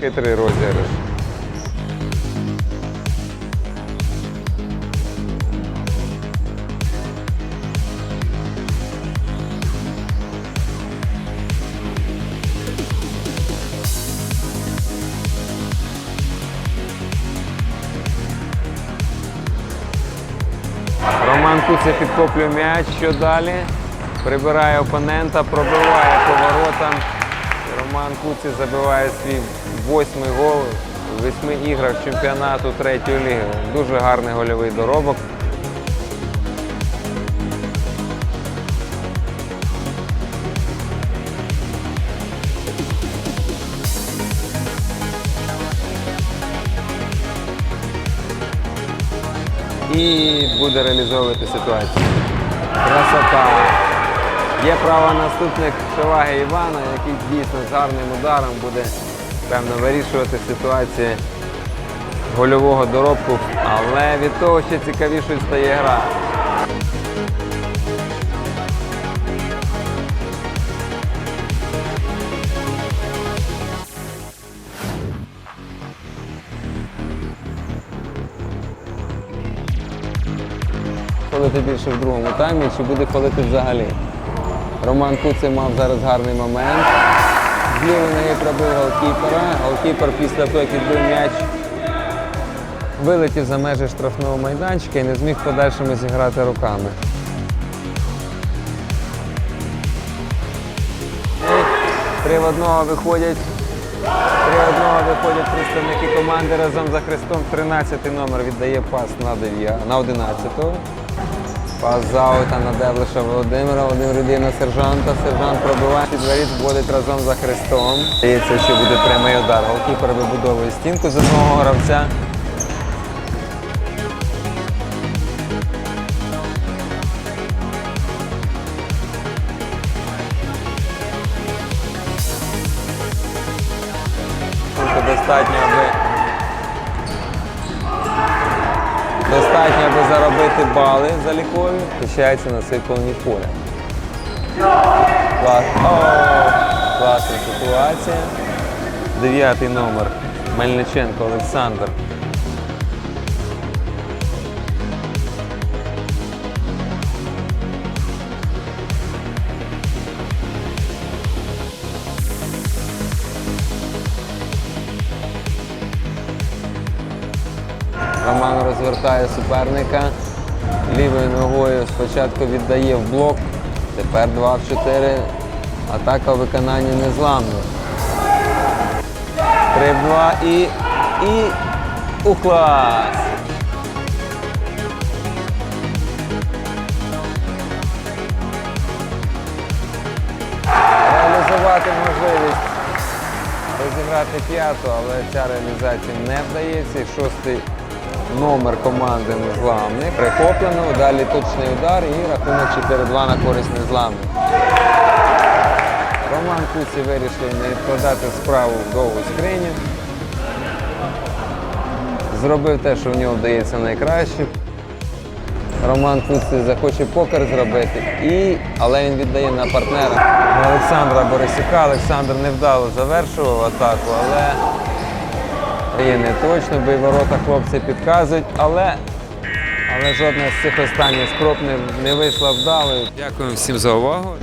хитрий розіграш. Роман Куця підкоплює м'яч. Що далі? Прибирає опонента, пробиває поворотом. Роман Куці забиває свій восьмий гол у восьми іграх чемпіонату третьої ліги. Дуже гарний гольовий доробок. І буде реалізовувати ситуацію. Красота! Є право наступник переваги Івана, який дійсно з гарним ударом буде певно вирішувати ситуацію гольового доробку, але від того ще цікавішою стає гра. Фолити більше в другому таймі, чи буде фолити взагалі? Роман Куций мав зараз гарний момент. З лівої ноги пробив голкіпера. Голкіпер після того, як відбив м'яч, вилетів за межі штрафного майданчика і не зміг подальшому зіграти руками. Три в одного виходять. Три одного виходять представники команди разом за хрестом. 13 номер віддає пас на 9, на 11-го. Пас з аута на Девлиша Володимира. Володимир на сержанта. Сержант пробиває під воріт, вводить разом за хрестом. Здається, що буде прямий удар. Голкіпер вибудовує стінку з одного гравця. Достатньо, аби достатньо, аби заробити бали за лікою, на цій поля. Клас. Класна ситуація. Дев'ятий номер. Мельниченко Олександр. Роман розвертає суперника. Лівою ногою спочатку віддає в блок. Тепер 2 в 4. Атака у виконанні незламна. 3 в 2 і. І. У клас! Реалізувати можливість розіграти п'яту, але ця реалізація не вдається. Шостий номер команди незламний. Прихоплено, далі точний удар і рахунок 4-2 на користь незламних. Роман Куці вирішив не відкладати справу в довгу скриню. Зробив те, що в нього вдається найкраще. Роман Куці захоче покер зробити, і... але він віддає на партнера Олександра Борисюка. Олександр невдало завершував атаку, але є не точно, бо й ворота хлопці підказують, але, але жодна з цих останніх спроб не, не вийшла вдалою. Дякую всім за увагу.